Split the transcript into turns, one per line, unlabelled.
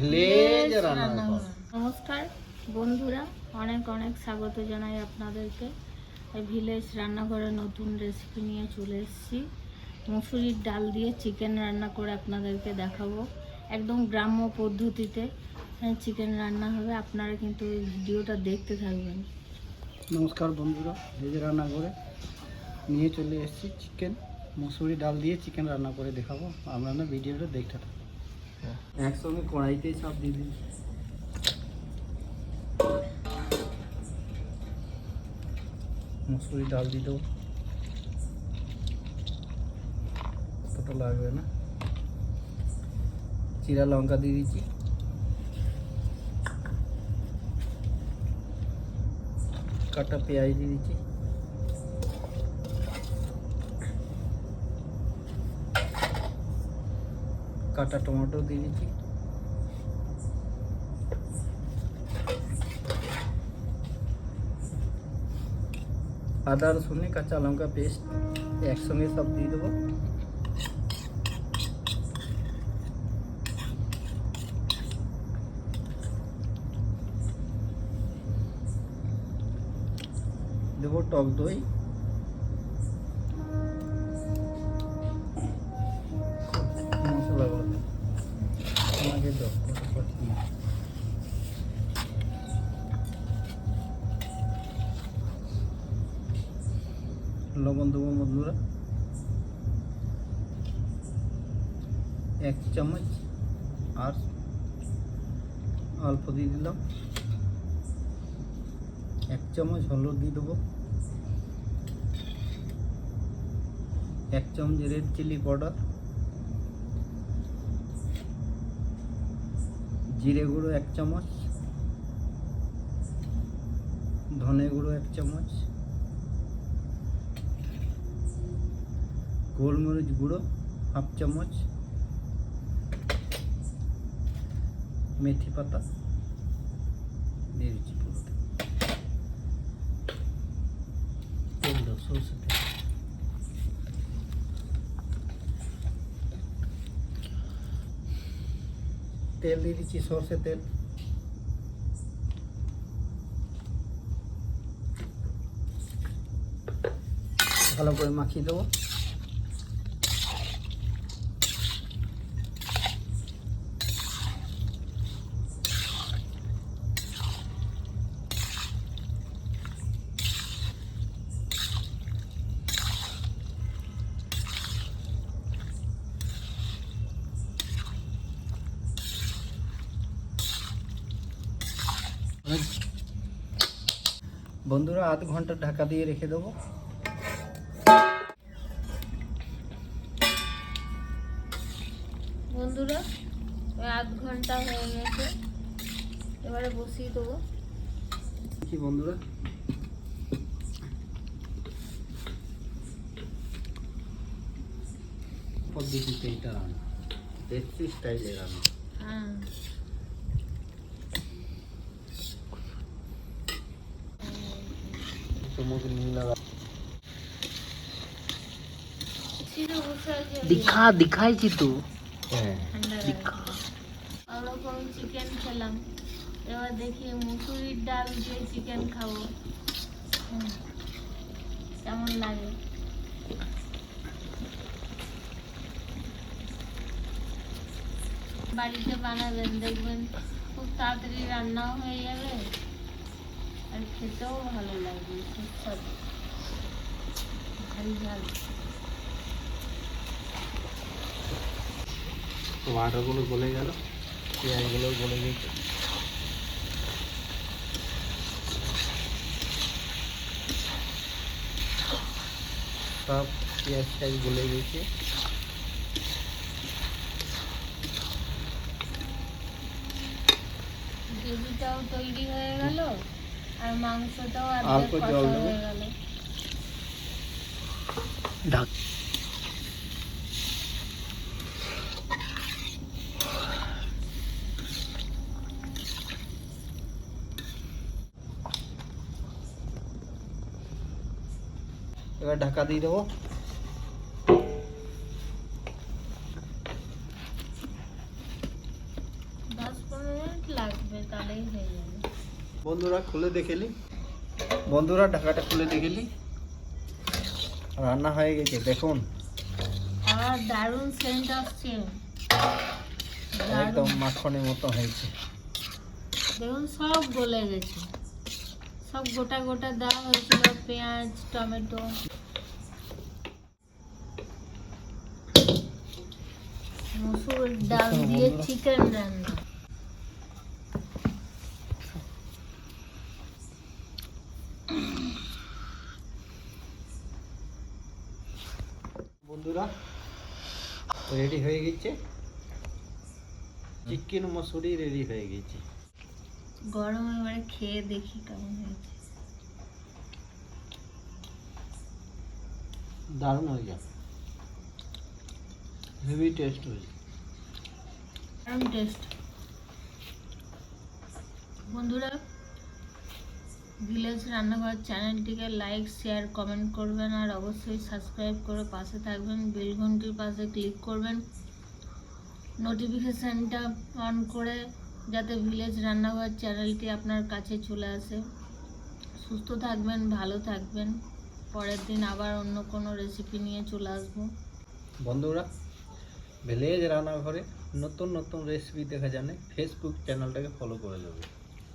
Village রান্নাঘর
নমস্কার বন্ধুরা অনেক অনেক স্বাগত জানাই আপনাদেরকে। ভিলেজ রান্নাঘরে নতুন রেসিপি নিয়ে চলে এসেছি। মুসুরির ডাল দিয়ে চিকেন রান্না করে আপনাদেরকে দেখাবো। একদম গ্রাম্য পদ্ধতিতে চিকেন রান্না হবে। আপনারা কিন্তু এই ভিডিওটা দেখতে থাকবেন।
নমস্কার বন্ধুরা ভেজ রান্নাঘরে নিয়ে চলে এসেছি চিকেন মুসুরি ডাল দিয়ে চিকেন রান্না করে দেখাবো। আমরা ভিডিওটা দেখতে থাকব। একসঙ্গে কড়াইতেই সব দিয়ে দিই। মুসুরি ডাল দিয়ে দেবো কতটা লাগবে না। চিরা লঙ্কা দিয়ে দিচ্ছি। কাটা পেঁয়াজ দিয়ে দিচ্ছি। কাটা টমেটো দিয়ে দিচ্ছি আদা, রসুন, কাঁচা লঙ্কা পেস্ট একসঙ্গে সব দিয়ে দেবো। দেবো টক দই। লবণ দেবো বন্ধুরা। এক চামচ আর অল্প দিয়ে দিলাম। এক চামচ হলুদ দিয়ে দেবো। এক চামচ রেড চিলি পাউডার জিরে গুঁড়ো এক চামচ। ধনে গুঁড়ো এক চামচ। গোলমরিচ গুঁড়ো, হাফ চামচ মেথি পাতা দিয়ে দিচ্ছি তেল তেল। দিয়ে দিচ্ছি সর্ষে তেল। ভালো করে মাখিয়ে দেবো। বন্ধুরা আধ ঘণ্টা ঢাকা দিয়ে রেখে দেবো।
বন্ধুরা আধ ঘণ্টা হয়ে গেছে। এবারে বসিয়ে দেবো।
কি বন্ধুরা? পদ্ধতিতে এটা রান্না। দেশি স্টাইলে রান্না।
হ্যাঁ। দীক্ষা দীক্ষাইছি তো কেমন লাগে বাড়িতে বানাবেন দেখবেন খুব তাড়াতাড়ি রান্নাও হয়ে যাবে আর খেতেও ভালো লাগবে সুস্বাদু। ঝাল ঝাল
টমাটোগুলো গলে গেল। পেঁয়াজগুলো গলে গেছে। সব পেঁয়াজ টাইজ গলে গেছে।
গ্রেভিটাও তৈরি হয়ে গেল। আর মাংসটাও
অল্প জল দেবো। এবার ঢাকা দিয়ে দেবো
দশ তাহলেই হয়ে যাবে
বন্ধুরা খুলে দেখেলি বন্ধুরা ঢাকাটা খুলে দেখেলি রান্না হয়ে গেছে দেখুন।
আর দারুণ সেন্ট আসছে।
একদম মাখনের মতো হয়েছে।
দেখুন সব গলে গেছে। সব গোটা গোটা দেওয়া হয়েছিল পেঁয়াজ টমেটো। মসুর ডাল দিয়ে চিকেন রান্না।
বন্ধুরা রেডি হয়ে গেছে? চিকেন মসুরি রেডি হয়ে গেছে।
গরম এবারে খেয়ে দেখি কেমন হয়েছে।
দারুণ হয়ে যাবে হেভি টেস্ট হয়েছে।
দারুণ টেস্ট বন্ধুরা ভিলেজ রান্নাঘর চ্যানেলটিকে লাইক, শেয়ার, কমেন্ট করবেন আর অবশ্যই সাবস্ক্রাইব করে পাশে থাকবেন, বেল ঘন্টির পাশে ক্লিক করবেন। নোটিফিকেশানটা অন করে যাতে ভিলেজ রান্নাঘর চ্যানেলটি আপনার কাছে চলে আসে। সুস্থ থাকবেন, ভালো থাকবেন। পরের দিন আবার অন্য কোনো রেসিপি নিয়ে চলে আসব।
বন্ধুরা, ভিলেজ রান্নাঘরে নতুন নতুন রেসিপি দেখা জানে ফেসবুক চ্যানেলটাকে ফলো করে দেবে।